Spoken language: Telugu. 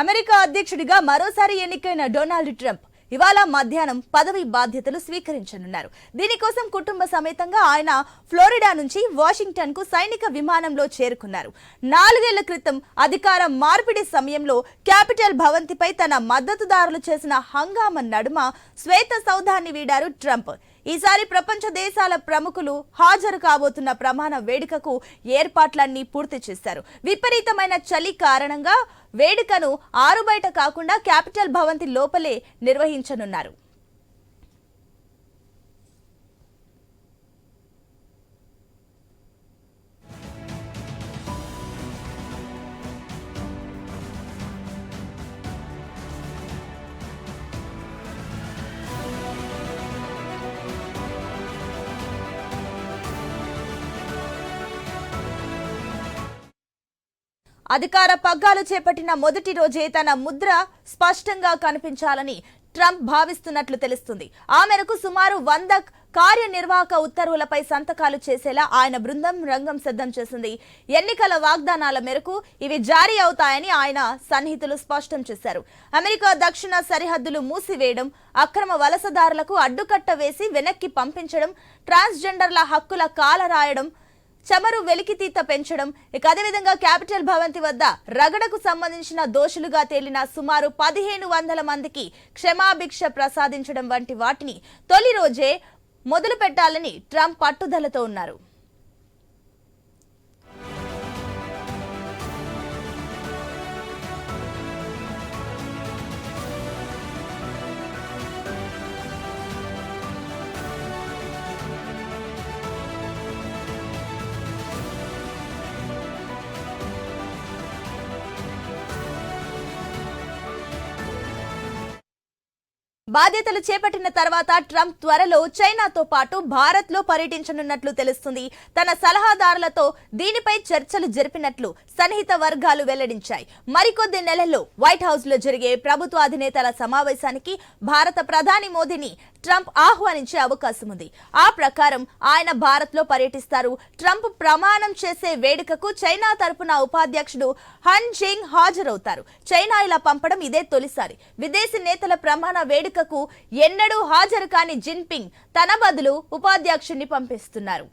అమెరికా అధ్యక్షుడిగా మరోసారి ఎన్నికైన డొనాల్డ్ ట్రంప్ ఇవాళ మధ్యాహ్నం పదవి బాధ్యతలు స్వీకరించనున్నారు. దీనికోసం కుటుంబ సమేతంగా ఆయన ఫ్లోరిడా నుంచి వాషింగ్టన్కు సైనిక విమానంలో చేరుకున్నారు. నాలుగేళ్ళ క్రితం అధికార మార్పిడి సమయంలో క్యాపిటల్ భవంతిపై తన మద్దతుదారులు చేసిన హంగామ నడుమ శ్వేత సౌధాన్ని వీడారు ట్రంప్. ఈసారి ప్రపంచ దేశాల ప్రముఖులు హాజరు కాబోతున్న ప్రమాణ వేడుకకు ఏర్పాట్లన్నీ పూర్తి చేశారు. విపరీతమైన చలి కారణంగా వేడుకను ఆరు బయట కాకుండా క్యాపిటల్ భవంతి లోపలే నిర్వహించనున్నారు. అధికార పగ్గాలు చేపట్టిన మొదటి రోజే తన ముద్ర స్పష్టంగా కనిపించాలని ట్రంప్ భావిస్తున్నట్లు తెలుస్తుంది. ఆ మేరకు సుమారు వంద కార్యనిర్వాహక ఉత్తర్వులపై సంతకాలు చేసేలా ఆయన బృందం రంగం సిద్ధం చేసింది. ఎన్నికల వాగ్దానాల మేరకు ఇవి జారీ అవుతాయని ఆయన సన్నిహితులు స్పష్టం చేశారు. అమెరికా దక్షిణ సరిహద్దులు మూసివేయడం అక్రమ వలసదారులకు అడ్డుకట్ట వేసి వెనక్కి పంపించడం ట్రాన్స్జెండర్ల హక్కుల కాల రాయడం చమరు వెలికితీత పెంచడం ఇక అదేవిధంగా క్యాపిటల్ భవంతి వద్ద రగడకు సంబంధించిన దోషులుగా తేలిన సుమారు పదిహేను వందల మందికి క్షమాభిక్ష ప్రసాదించడం వంటి వాటిని తొలి రోజే మొదలు పెట్టాలని ట్రంప్ పట్టుదలతో ఉన్నారు. బాధ్యతలు చేపట్టిన తర్వాత ట్రంప్ త్వరలో చైనాతో పాటు భారత్లో పర్యటించనున్నట్లు తెలుస్తుంది. తన సలహాదారులతో దీనిపై చర్చలు జరిపినట్లు సన్నిహిత వర్గాలు వెల్లడించాయి. మరికొద్ది నెలల్లో వైట్ హౌస్లో జరిగే ప్రభుత్వ అధినేతల సమావేశానికి భారత ప్రధాని మోదీని ట్రంప్ ఆహ్వానించే అవకాశం ఉంది. ఆ ప్రకారం ఆయన భారత్లో పర్యటిస్తారు. ట్రంప్ ప్రమాణం చేసే వేడుకకు చైనా తరపున ఉపాధ్యక్షుడు హన్ జింగ్ హాజరవుతారు. చైనా ఇలా పంపడం ఇదే తొలిసారి. విదేశీ నేతల ప్రమాణ సభకు ఎన్నడూ హాజరు కాని జిన్పింగ్ తన బదులు ఉపాధ్యక్షుడిని పంపిస్తున్నారు.